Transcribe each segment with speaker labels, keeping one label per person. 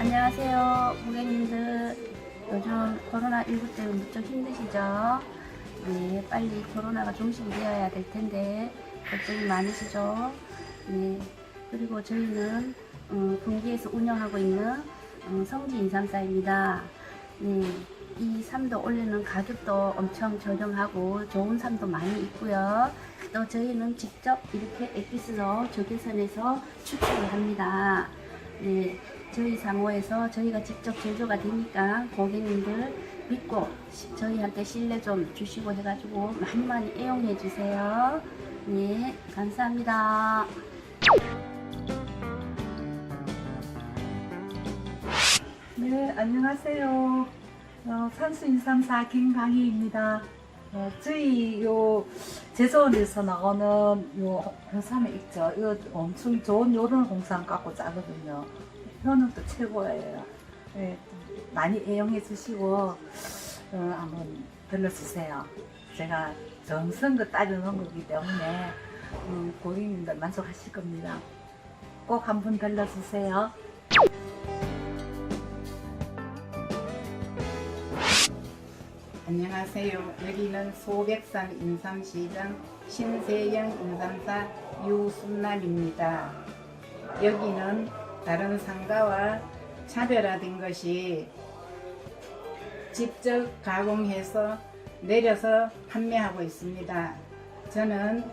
Speaker 1: 안녕하세요, 고객님들. 요즘 코로나19 때문에 무척 힘드시죠? 네, 빨리 코로나가 종식되어야 될 텐데, 걱정이 많으시죠? 네, 그리고 저희는 어, 분기에서 운영하고 있는 어, 성지 인삼사입니다. 네, 이 삶도 올리는 가격도 엄청 저렴하고 좋은 삶도 많이 있고요. 또 저희는 직접 이렇게 엑기스로 적외선에서 추출을 합니다. 네, 저희 사모에서 저희가 직접 제조가 되니까 고객님들 믿고 시- 저희한테 신뢰 좀 주시고 해가지고 많이 많이 애용해 주세요. 네, 감사합니다.
Speaker 2: 네, 안녕하세요. 어, 산수인삼사 김강희입니다. 어, 저희 요 제조원에서 나오는 요 홍삼에 있죠. 이거 엄청 좋은 요런 홍삼 갖고 짜거든요. 효능도 최고예요. 네, 많이 애용해 주시고 어, 한번 들러주세요. 제가 정성껏 따르는 거기 때문에 음, 고객님들 만족하실 겁니다. 꼭 한번 들러주세요.
Speaker 3: 안녕하세요. 여기는 소백산 인삼시장 신세영 인삼사 유순남입니다. 여기는 다른 상가와 차별화된 것이 직접 가공해서 내려서 판매하고 있습니다. 저는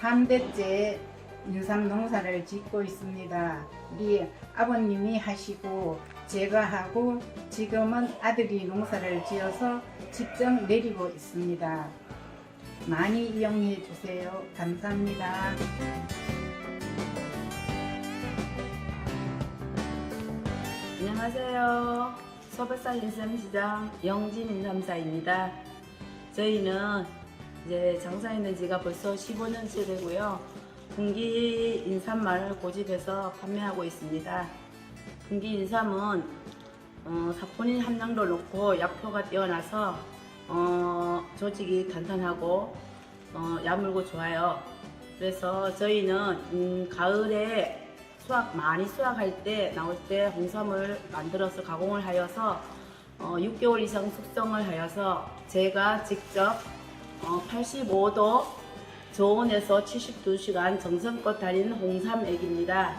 Speaker 3: 3대째 인삼 농사를 짓고 있습니다. 우리 아버님이 하시고 제가 하고 지금은 아들이 농사를 지어서 직접 내리고 있습니다. 많이 이용해 주세요. 감사합니다.
Speaker 4: 안녕하세요. 소백산 인삼시장 영진 인삼사입니다. 저희는 이제 장사했는 지가 벌써 15년째 되고요. 분기 인삼만을 고집해서 판매하고 있습니다. 분기 인삼은 어, 사포닌 함량도 높고 약효가 뛰어나서 어, 조직이 단단하고 어, 야물고 좋아요. 그래서 저희는 음, 가을에 수확 많이 수확할 때 나올 때 홍삼을 만들어서 가공을 하여서 어, 6개월 이상 숙성을 하여서 제가 직접 어, 85도 저온에서 72시간 정성껏 달인 홍삼액입니다.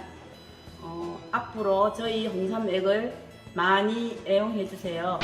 Speaker 4: 어, 앞으로 저희 홍삼액을 많이 애용해 주세요.